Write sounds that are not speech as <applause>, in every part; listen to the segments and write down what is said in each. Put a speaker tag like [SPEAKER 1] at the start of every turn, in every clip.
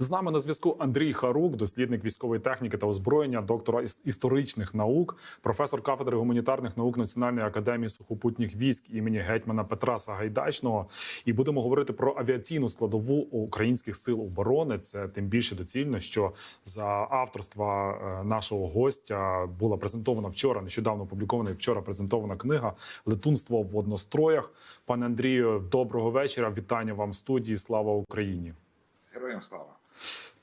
[SPEAKER 1] З нами на зв'язку Андрій Харук, дослідник військової техніки та озброєння, доктора іс- історичних наук, професор кафедри гуманітарних наук Національної академії сухопутніх військ імені гетьмана Петра Сагайдачного. І будемо говорити про авіаційну складову українських сил оборони. Це тим більше доцільно, що за авторства е, нашого гостя була презентована вчора. Нещодавно опублікована і вчора презентована книга Летунство в одностроях. Пане Андрію, доброго вечора. Вітання вам в студії. Слава Україні.
[SPEAKER 2] Героям слава.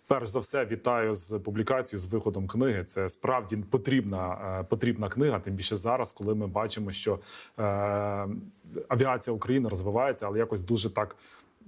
[SPEAKER 1] Перш за все, вітаю з публікацією, з виходом книги. Це справді потрібна, е, потрібна книга. Тим більше зараз, коли ми бачимо, що е, авіація України розвивається, але якось дуже так.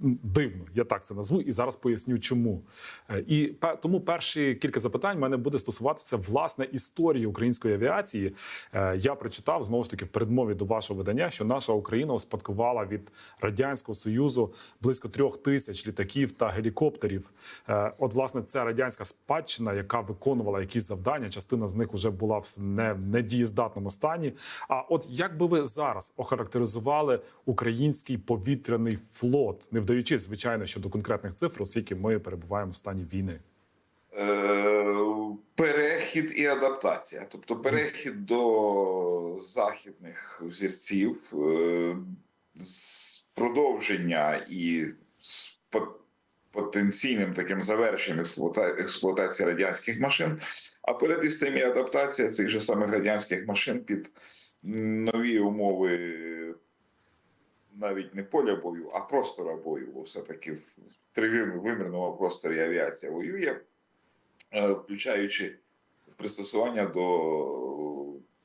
[SPEAKER 1] Дивно, я так це назву, і зараз поясню, чому. Е, І тому перші кілька запитань в мене буде стосуватися власне історії української авіації. Е, Я прочитав знову ж таки в передмові до вашого видання, що наша Україна успадкувала від радянського союзу близько трьох тисяч літаків та гелікоптерів. Е, От, власне, це радянська спадщина, яка виконувала якісь завдання. Частина з них вже була в в недієздатному стані. А от як би ви зараз охарактеризували український повітряний флот, не вдаючись, звичайно, щодо конкретних цифр, оскільки ми перебуваємо в стані війни?
[SPEAKER 2] Е, перехід і адаптація. Тобто перехід до західних взірців, е, продовження і з потенційним таким завершенням експлуатації радянських машин, а перед із тим і адаптація цих же самих радянських машин під нові умови. Навіть не поля бою, а простора бою, бо все-таки в тривимірному просторі авіація воює, е, включаючи пристосування до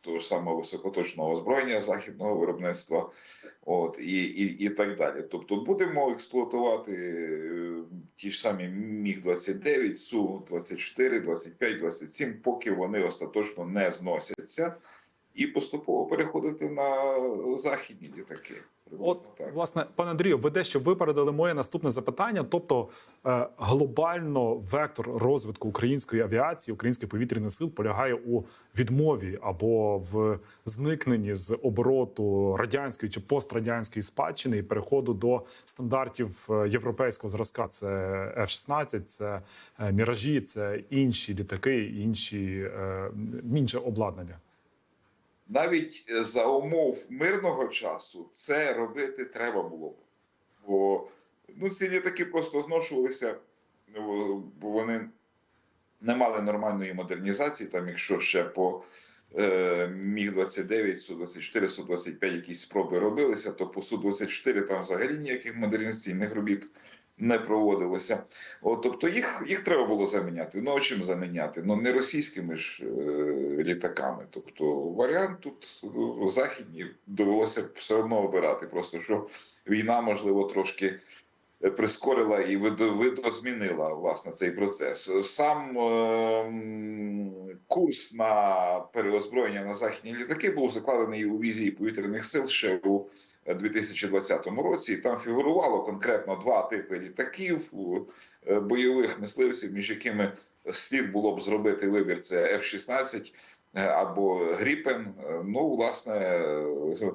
[SPEAKER 2] того ж самого високоточного озброєння західного виробництва, от і, і, і так далі. Тобто будемо експлуатувати е, ті ж самі Міг 29 Су 24 25 27 поки вони остаточно не зносяться, і поступово переходити на західні літаки.
[SPEAKER 1] От
[SPEAKER 2] так.
[SPEAKER 1] власне, пане Андрію, ви дещо випередили моє наступне запитання. Тобто, е, глобально вектор розвитку української авіації, українських повітряних сил полягає у відмові або в зникненні з обороту радянської чи пострадянської спадщини і переходу до стандартів е, європейського зразка. Це F-16, це е, міражі, це інші літаки, інші е, інше обладнання.
[SPEAKER 2] Навіть е, за умов мирного часу це робити треба було б. Бо ну, ці літаки просто зношувалися, бо вони не мали нормальної модернізації. Там, якщо ще по е, Міг-29, Су-24, Су-25 якісь спроби робилися, то по Су-24 там взагалі ніяких модернізаційних робіт не проводилося. От, тобто їх, їх треба було заміняти. Ну а чим заміняти? Ну не російськими ж е, літаками. Тобто варіант тут ну, західні довелося все одно обирати. Просто що війна, можливо, трошки прискорила і видо- видозмінила власне цей процес. Сам е, курс на переозброєння на західні літаки був закладений у візії повітряних сил ще у 2020 році. І Там фігурувало конкретно два типи літаків е, бойових мисливців, між якими слід було б зробити вибір: це F-16 е, або Гріпен. Е, Ну, власне, е,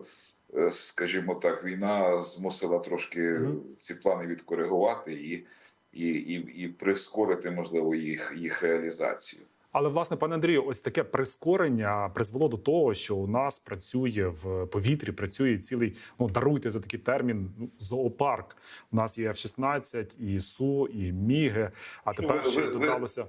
[SPEAKER 2] е, скажімо так, війна змусила трошки ці плани відкоригувати і, і, і, і прискорити можливо їх, їх реалізацію.
[SPEAKER 1] Але власне, пане Андрію, ось таке прискорення призвело до того, що у нас працює в повітрі, працює цілий. Ну даруйте за такий термін. ну, Зоопарк. У нас є F-16, і Су, і Міги. А тепер
[SPEAKER 2] ви-
[SPEAKER 1] ще додалося.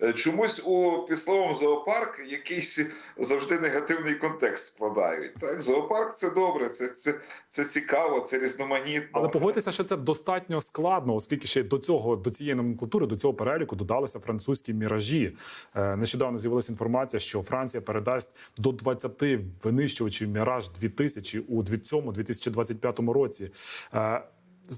[SPEAKER 2] Е, е, Чомусь у під словом зоопарк якийсь завжди негативний контекст вкладають. Так, зоопарк це добре, це, це, це цікаво, це різноманітно.
[SPEAKER 1] Але погодьтеся, що це достатньо складно, оскільки ще до цього до цієї номенклатури, до цього переліку додалися французькі міражі. Е, Нещодавно з'явилася інформація, що Франція передасть до 20 винищувачів міраж 2000 у 2025 році.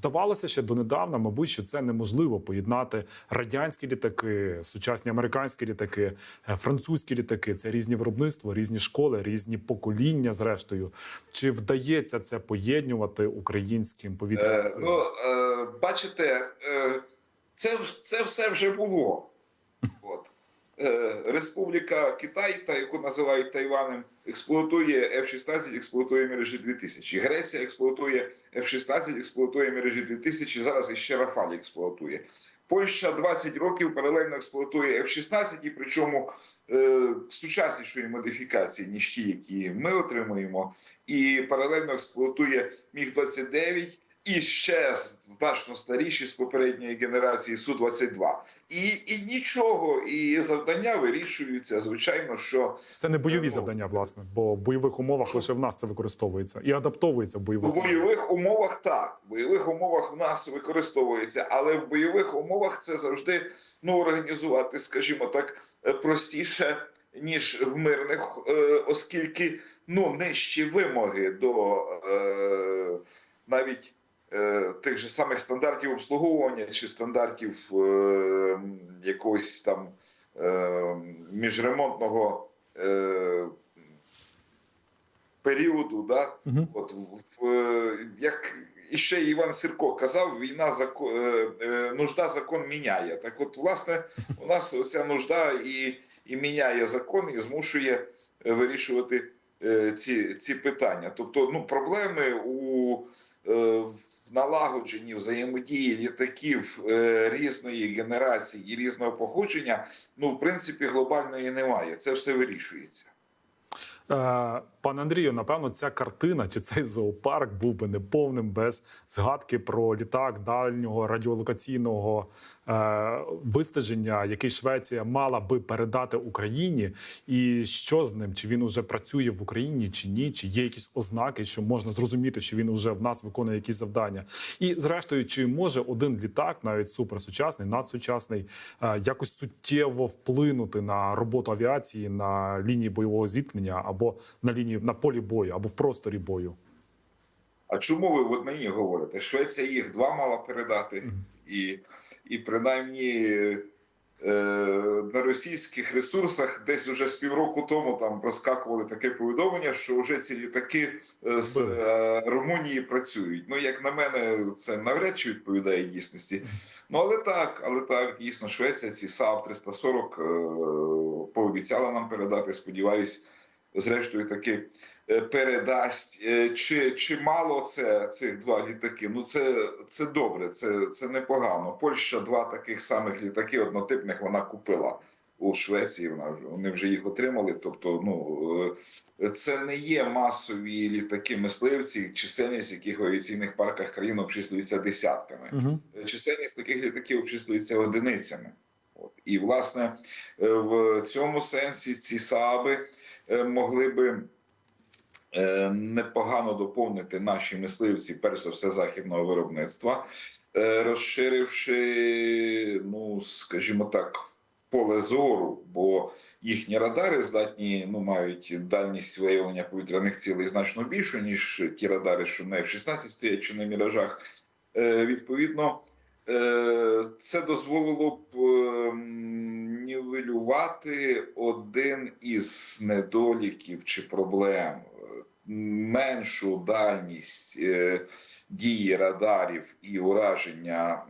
[SPEAKER 1] Здавалося ще донедавна, мабуть, що це неможливо поєднати радянські літаки, сучасні американські літаки, е, французькі літаки. Це різні виробництва, різні школи, різні покоління. Зрештою, чи вдається це поєднувати українським повітряним
[SPEAKER 2] Е,
[SPEAKER 1] силам?
[SPEAKER 2] ну, е, бачите, е, це, це все вже було. От. <laughs> Е, Республіка Китай, та яку називають Тайванем, експлуатує F-16, експлуатує мережі 2000. Греція експлуатує F-16, експлуатує мережі 2000, зараз іще Рафаль експлуатує. Польща 20 років паралельно експлуатує F-16, і причому е, сучаснішої модифікації, ніж ті, які ми отримуємо, і паралельно експлуатує Міг-29 і ще значно старіші з попередньої генерації Су-22. І, і нічого, і завдання вирішуються. Звичайно, що
[SPEAKER 1] Це не бойові
[SPEAKER 2] Ну,
[SPEAKER 1] завдання, власне, бо в бойових умовах лише в нас це використовується і адаптовується в
[SPEAKER 2] в
[SPEAKER 1] бойових умовах.
[SPEAKER 2] бойових умовах так. В бойових умовах в нас використовується, але в бойових умовах це завжди ну, організувати, скажімо так, е, простіше, ніж в мирних, е, оскільки ну, нижчі вимоги до е, навіть тих же самих стандартів обслуговування чи стандартів е, якогось там е, міжремонтного. Е, Періоду, да,
[SPEAKER 1] Мгм.
[SPEAKER 2] От як іще Іван Сірко казав, війна закон, нужда закон міняє. Так, от, власне, у нас оця нужда і, і міняє закон, і змушує е, вирішувати е, ці, ці питання. Тобто, ну, проблеми у е, в налагодженні взаємодії літаків е, різної генерації і різного походження, ну, в принципі, глобальної немає. Це все вирішується.
[SPEAKER 1] Пане Андрію, напевно, ця картина чи цей зоопарк був би неповним без згадки про літак дальнього радіолокаційного е, вистеження, який Швеція мала би передати Україні. І що з ним? Чи він уже працює в Україні, чи ні? Чи є якісь ознаки, що можна зрозуміти, що він уже в нас виконує якісь завдання? І зрештою, чи може один літак, навіть суперсучасний, надсучасний, е, якось суттєво вплинути на роботу авіації на лінії бойового зіткнення або на лінії на полі бою, або в просторі бою?
[SPEAKER 2] А чому ви в однині говорите? Швеція їх два мала передати, і, і принаймні е, на російських ресурсах десь уже з півроку тому там проскакували таке повідомлення, що вже ці літаки е, з е, Румунії працюють. Ну, як на мене, це навряд чи відповідає дійсності. Ну але так, але так, дійсно, Швеція ці СААП 340 е, пообіцяла нам передати. Сподіваюсь, зрештою таки е, передасть. Е, Чи, чи мало це цих два літаки? Ну це, це добре, це, це непогано. Польща два таких самих літаки однотипних вона купила. У Швеції вона вони вже їх отримали. Тобто, ну е, це не є масові літаки мисливці, чисельність яких в авіаційних парках країн обчислюється десятками
[SPEAKER 1] Угу.
[SPEAKER 2] чисельність таких літаків обчислюється одиницями. От. І, власне, в цьому сенсі ці СААБи е, могли би е, непогано доповнити наші мисливці, перш за все, західного виробництва, е, розширивши, ну, скажімо так, поле зору, бо їхні радари здатні, ну, мають дальність виявлення повітряних цілей значно більшу, ніж ті радари, що на F-16 стоять чи на міражах. Е, Відповідно, е, це дозволило б ем, нівелювати один із недоліків чи проблем меншу дальність е, дії радарів і ураження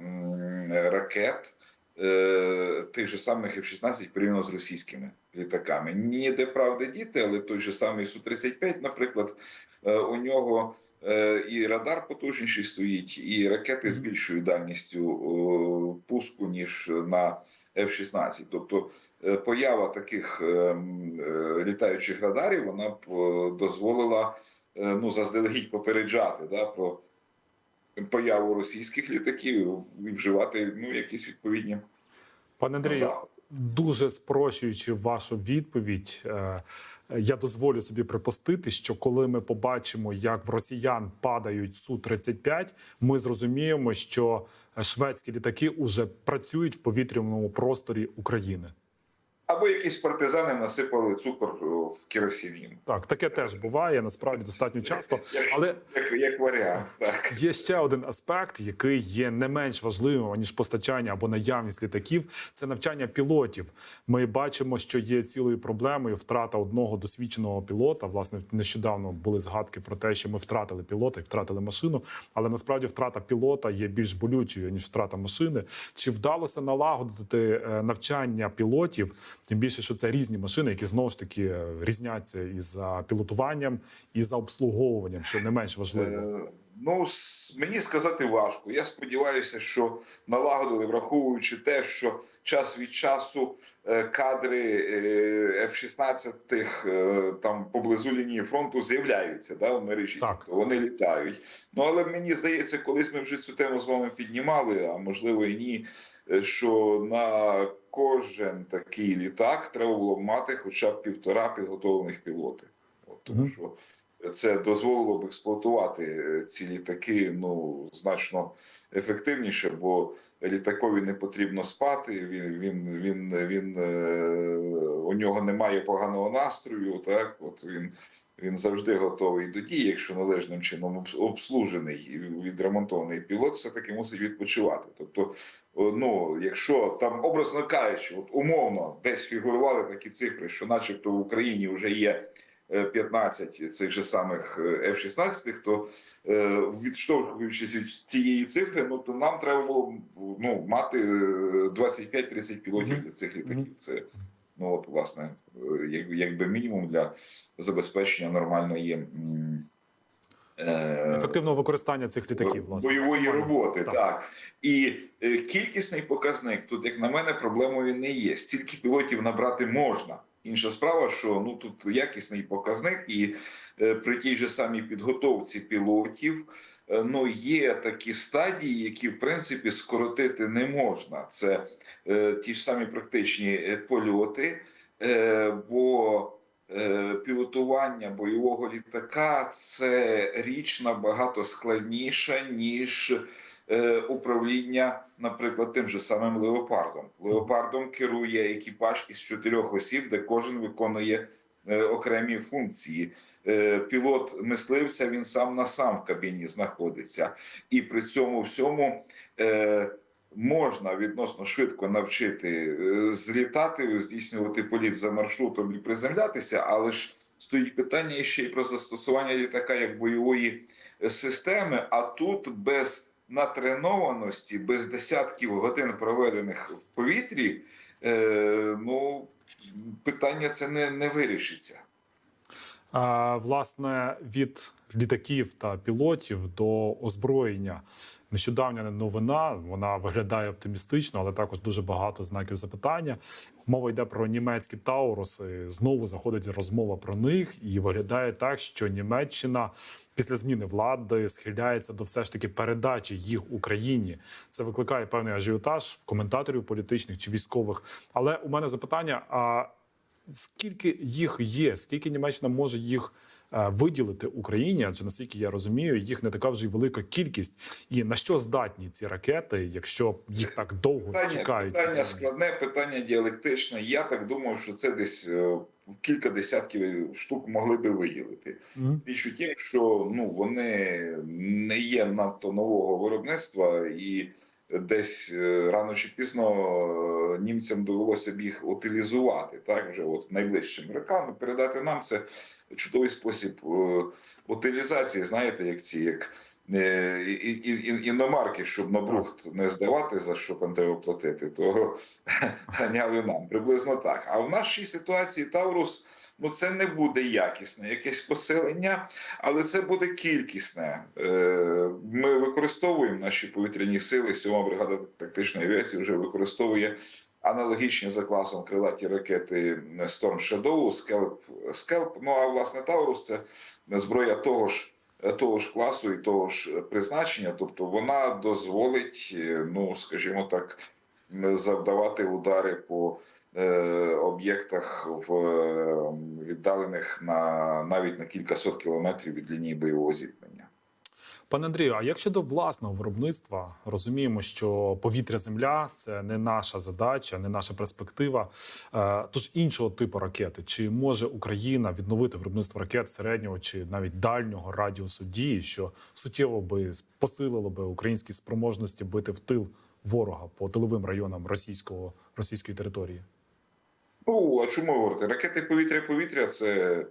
[SPEAKER 2] ракет. е, Тих же самих F-16 порівняно з російськими літаками. Ніде правди діти, але той же самий Су-35, наприклад, е, у нього е, і радар потужніший стоїть, і ракети з більшою дальністю пуску, ніж на F-16. Тобто е, поява таких е, е, літаючих радарів вона б е, дозволила е, ну, заздалегідь попереджати да, про появу російських літаків і вживати ну, якісь відповідні
[SPEAKER 1] Пане Андрію, дуже спрощуючи вашу відповідь, е, я дозволю собі припустити, що коли ми побачимо, як в росіян падають су 35 ми зрозуміємо, що шведські літаки уже працюють в повітряному просторі України.
[SPEAKER 2] Або якісь партизани насипали цукор в керосин.
[SPEAKER 1] Так, таке теж буває насправді достатньо часто, але
[SPEAKER 2] Як, як варіант, так.
[SPEAKER 1] Є ще один аспект, який є не менш важливим ніж постачання або наявність літаків. Це навчання пілотів. Ми бачимо, що є цілою проблемою втрата одного досвідченого пілота. Власне, нещодавно були згадки про те, що ми втратили пілота і втратили машину. Але насправді втрата пілота є більш болючою ніж втрата машини. Чи вдалося налагодити е, навчання пілотів? Тим більше, що це різні машини, які знову ж таки е, різняться і за пілотуванням, і за обслуговуванням, що не менш важливо.
[SPEAKER 2] Ну, мені сказати важко. Я сподіваюся, що налагодили, враховуючи те, що час від часу е, кадри е, F-16 е, там поблизу лінії фронту з'являються да, в мережі.
[SPEAKER 1] Так.
[SPEAKER 2] Тобто вони літають. Ну але мені здається, колись ми вже цю тему з вами піднімали, а можливо і ні. Що на кожен такий літак треба було мати хоча б півтора підготовлених пілоти. От, тому що це дозволило б експлуатувати е, ці літаки ну значно ефективніше, бо літакові не потрібно спати. Він він він він е, у нього немає поганого настрою. Так, от він. Він завжди готовий до дії, якщо належним чином обслужений і відремонтований пілот, все таки мусить відпочивати. Тобто, ну якщо там образно кажучи, от умовно десь фігурували такі цифри, що, начебто, в Україні вже є е, 15 цих же самих е, F-16, то е, відштовхуючись від цієї цифри, ну то нам треба було ну мати е, 25-30 пілотів для цих літаків. Це ну от власне, е, як, якби мінімум для забезпечення нормальної. е,
[SPEAKER 1] Ефективного використання цих літаків, власне.
[SPEAKER 2] бойової роботи,
[SPEAKER 1] Так.
[SPEAKER 2] так. І е, кількісний показник тут, як на мене, проблемою не є. Стільки пілотів набрати можна. Інша справа, що ну тут якісний показник, і е, при тій же самій підготовці пілотів е, ну є такі стадії, які в принципі скоротити не можна. Це е, ті ж самі практичні е, польоти, е, бо е, пілотування бойового літака це річ набагато складніша, ніж управління, наприклад, тим же самим леопардом. Леопардом керує екіпаж із чотирьох осіб, де кожен виконує е, окремі функції. Е, Пілот мисливця він сам на сам в кабіні знаходиться, і при цьому всьому. е, Можна відносно швидко навчити е, злітати, здійснювати політ за маршрутом і приземлятися, але ж стоїть питання ще й про застосування літака як бойової е, системи. А тут без натренованості, без десятків годин проведених в повітрі, е, ну питання це не, не вирішиться.
[SPEAKER 1] А, власне, від літаків та пілотів до озброєння. Нещодавня новина вона виглядає оптимістично, але також дуже багато знаків запитання. Мова йде про німецькі тауруси. Знову заходить розмова про них, і виглядає так, що Німеччина після зміни влади схиляється до все ж таки передачі їх Україні. Це викликає певний ажіотаж в коментаторів політичних чи військових. Але у мене запитання: а скільки їх є? Скільки Німеччина може їх? Е, Виділити Україні, адже наскільки я розумію, їх не така вже й велика кількість. І на що здатні ці ракети, якщо їх так довго
[SPEAKER 2] Питання,
[SPEAKER 1] чекають?
[SPEAKER 2] питання складне, питання діалектичне. Я так думаю, що це десь е, кілька десятків штук могли би виділити. Річ у тім, що ну вони не є надто нового виробництва, і десь е, рано чи пізно е, німцям довелося б їх утилізувати. Так, вже от найближчим роками передати нам це чудовий спосіб е, утилізації. Знаєте, як ці як. і- і- і- Іномарки, щоб на брухт не здавати, за що там треба платити, то <laughs> ганяли нам приблизно так. А в нашій ситуації Таурус ну це не буде якісне якесь посилення, але це буде кількісне. Е, Ми використовуємо наші повітряні сили. Сьома бригада тактичної авіації вже використовує аналогічні за класом крилаті ракети Storm Shadow, Scalp, Scalp. Ну а власне Таурус це зброя того ж. Того ж класу і того ж призначення, тобто вона дозволить, е, ну скажімо так, завдавати удари по е, об'єктах в е, віддалених на навіть на кількасот кілометрів від лінії бойового зіткнення.
[SPEAKER 1] Пане Андрію, а як щодо власного виробництва, розуміємо, що повітря земля це не наша задача, не наша перспектива. Е, Тож іншого типу ракети, чи може Україна відновити виробництво ракет середнього чи навіть дальнього радіусу дії, що суттєво би посилило би українські спроможності бити в тил ворога по тиловим районам російського російської території?
[SPEAKER 2] Ну а чому говорити? Ракети повітря-повітря це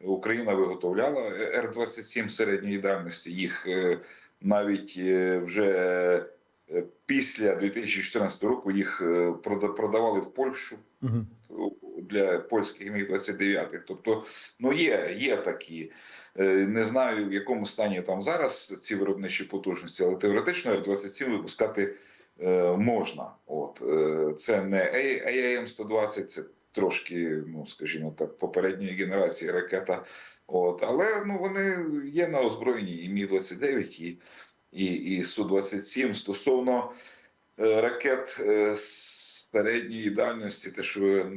[SPEAKER 2] Україна виготовляла Р-27 середньої дальності. Їх е, навіть е, вже е, після 2014 року їх продавали в Польщу для польських міг 29 Тобто, ну є, є такі. Не знаю, в якому стані там зараз ці виробничі потужності, але теоретично Р-27 випускати е, можна. От е, це не AIM-120, це трошки, ну скажімо так, попередньої генерації ракета. От, але ну вони є на озброєнні і Мі 29 і, і, і Су 27 стосовно е, ракет е, середньої дальності, те, що ви е,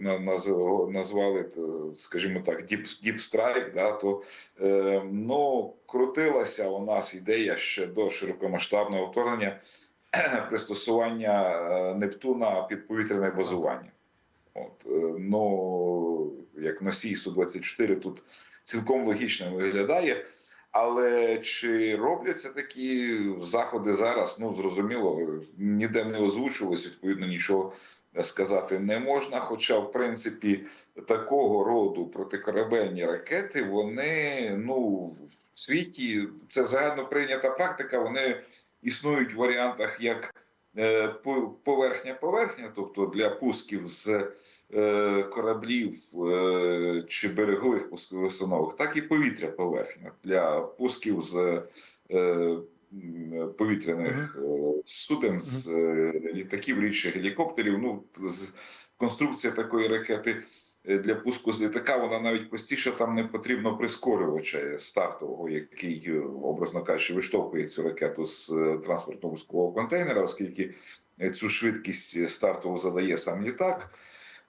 [SPEAKER 2] на- назв- назвали, скажімо так, Deep, Strike, да, то е, ну, крутилася у нас ідея ще до широкомасштабного вторгнення <clears throat> пристосування е, Нептуна під повітряне базування. От, ну, як носій Су-24 тут цілком логічно виглядає. Але чи робляться такі заходи зараз? Ну зрозуміло, ніде не озвучувалось, відповідно, нічого сказати не можна. Хоча, в принципі, такого роду протикорабельні ракети, вони ну в світі це загально прийнята практика. Вони існують в варіантах як е, поверхня-поверхня, тобто для пусків з е, кораблів е, чи берегових пускових установок, так і повітря поверхня для пусків з повітряних суден, з літаків, рідших гелікоптерів. Ну, з конструкція такої ракети для пуску з літака, вона навіть простіше там не потрібно прискорювача стартового, який, е, образно кажучи, виштовхує цю ракету з е, транспортного контейнера, оскільки е, цю швидкість стартову задає сам літак.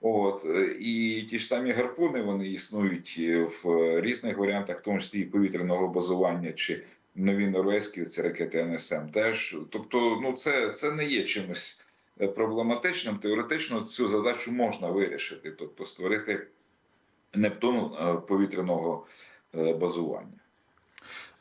[SPEAKER 2] От е, і ті ж самі гарпуни вони існують е, в е, різних варіантах, в тому числі і повітряного базування чи нові норвезькі ці ракети НСМ. Теж тобто, ну це, це не є чимось е, проблематичним. Теоретично цю задачу можна вирішити, тобто створити Нептун е, повітряного е, базування.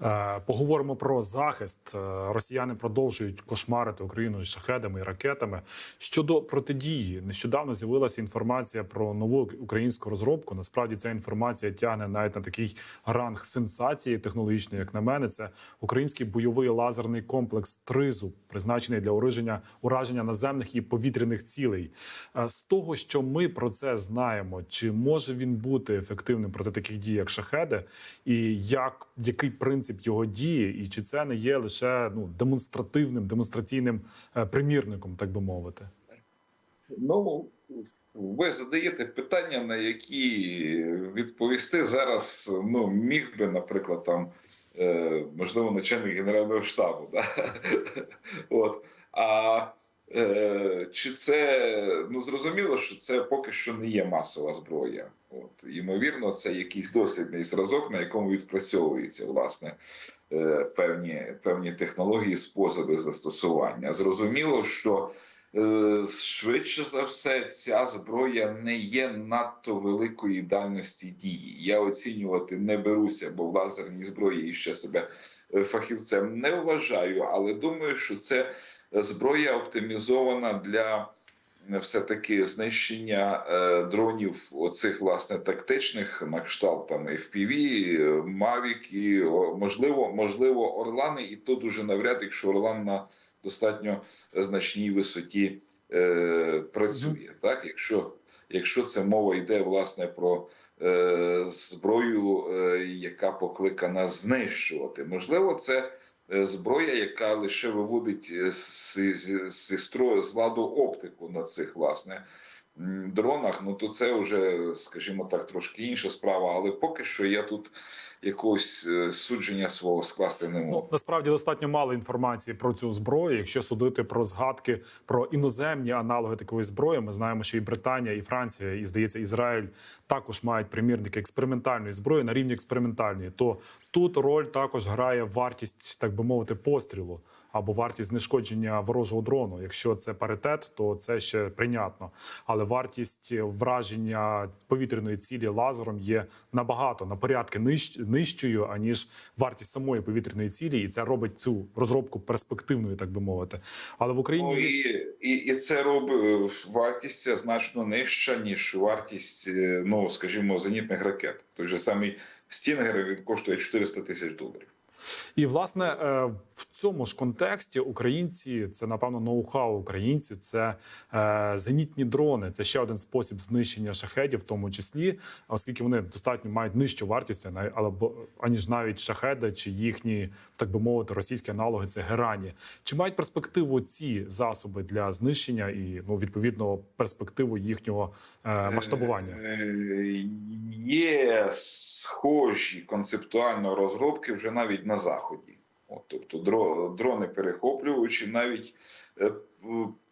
[SPEAKER 1] Е, Поговоримо про захист. Е, Росіяни продовжують кошмарити Україну шахедами і ракетами. Щодо протидії, нещодавно з'явилася інформація про нову українську розробку. Насправді ця інформація тягне навіть на такий ранг сенсації технологічної, як на мене. Це український бойовий лазерний комплекс Тризуб, призначений для ураження, ураження наземних і повітряних цілей. Е, З того, що ми про це знаємо, чи може він бути ефективним проти таких дій, як шахеди, і як який принцип його дії, і чи це не є лише ну демонстративним, демонстраційним е, примірником, так би мовити?
[SPEAKER 2] Ну, ви задаєте питання, на які відповісти зараз ну, міг би, наприклад, там, е, можливо, начальник Генерального штабу. Да? <laughs> От. А чи це ну зрозуміло, що це поки що не є масова зброя. От ймовірно, це якийсь дослідний зразок, на якому відпрацьовується власне е, певні, певні технології, способи застосування. Зрозуміло, що Е, Швидше за все, ця зброя не є надто великої дальності дії. Я оцінювати не беруся, бо в лазерній зброї ще себе е, фахівцем не вважаю, але думаю, що це зброя оптимізована для е, все-таки знищення е, дронів, оцих власне тактичних на кшталт там FPV, Mavic і можливо, можливо, Орлани, і то дуже навряд, якщо Орлан на достатньо значній висоті е, працює. Так, якщо, якщо це мова йде власне про е, зброю, е, яка покликана знищувати, можливо, це зброя, яка лише виводить е, з, з ладу оптику на цих власне. Дронах, ну то це вже, скажімо так, трошки інша справа. Але поки що я тут якогось е, судження свого скласти не можу.
[SPEAKER 1] Ну насправді достатньо мало інформації про цю зброю. Якщо судити про згадки про іноземні аналоги такої зброї, ми знаємо, що і Британія, і Франція, і здається, Ізраїль також мають примірники експериментальної зброї на рівні експериментальної. То тут роль також грає вартість, так би мовити, пострілу або вартість знешкодження ворожого дрону. Якщо це паритет, то це ще прийнятно. Але вартість враження повітряної цілі лазером є набагато на порядки ниж, нижчою, аніж вартість самої повітряної цілі, і це робить цю розробку перспективною, так би мовити. Але в Україні
[SPEAKER 2] Ну, і, і, і це робить вартість ця значно нижча, ніж вартість, е, ну скажімо, зенітних ракет. Той же самий Стінгер він коштує 400 тисяч доларів.
[SPEAKER 1] І власне е, в цьому ж контексті українці це напевно ноу-хау українці, це е, зенітні дрони. Це ще один спосіб знищення шахедів, в тому числі, оскільки вони достатньо мають нижчу вартість, а- або аніж навіть шахеди чи їхні, так би мовити, російські аналоги це герані. Чи мають перспективу ці засоби для знищення і ну відповідно перспективу їхнього е, масштабування?
[SPEAKER 2] Є схожі концептуально розробки вже навіть на заході. От, тобто дрони перехоплювачі навіть е,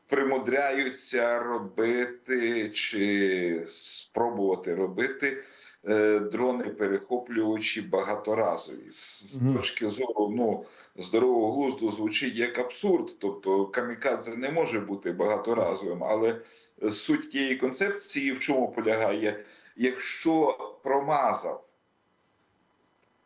[SPEAKER 2] примудряються робити чи спробувати робити е, дрони перехоплювачі багаторазові. З точки зору ну, здорового глузду звучить як абсурд. Тобто камікадзе не може бути багаторазовим, але суть тієї концепції в чому полягає? Якщо промазав,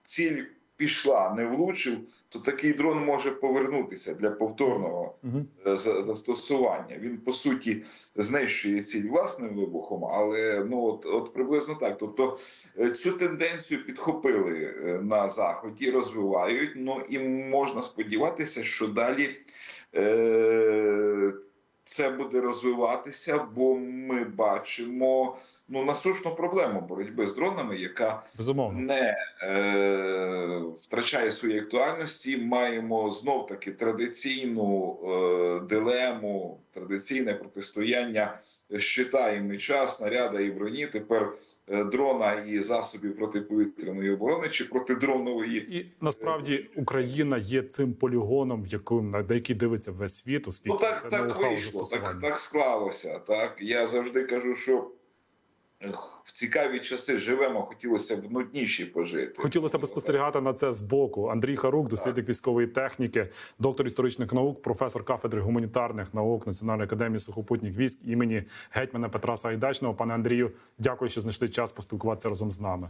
[SPEAKER 2] ціль пішла, не влучив, то такий дрон може повернутися для повторного
[SPEAKER 1] Угу.
[SPEAKER 2] е, за- застосування. Він по суті знищує ціль власним вибухом, але ну от, от приблизно так. Тобто е, цю тенденцію підхопили е, на заході, розвивають. Ну і можна сподіватися, що далі. Е- це буде розвиватися, бо ми бачимо ну насущну проблему боротьби з дронами, яка
[SPEAKER 1] Безумовно.
[SPEAKER 2] не е, втрачає своєї актуальності. Маємо знов таки традиційну е, дилему, традиційне протистояння щита і меча, снаряда і броні. Тепер е, дрона і засобів протиповітряної оборони чи протидронової.
[SPEAKER 1] І насправді Україна є цим полігоном, в яким на який дивиться весь світ, оскільки
[SPEAKER 2] Ну так,
[SPEAKER 1] це
[SPEAKER 2] так вийшло, так, так склалося. Так я завжди кажу, що в цікаві часи живемо, хотілося б нудніші пожити.
[SPEAKER 1] Хотілося б спостерігати на це збоку. Андрій Харук, дослідник військової техніки, доктор історичних наук, професор кафедри гуманітарних наук Національної академії сухопутних військ імені гетьмана Петра Сагайдачного. Пане Андрію, дякую, що знайшли час поспілкуватися разом з нами.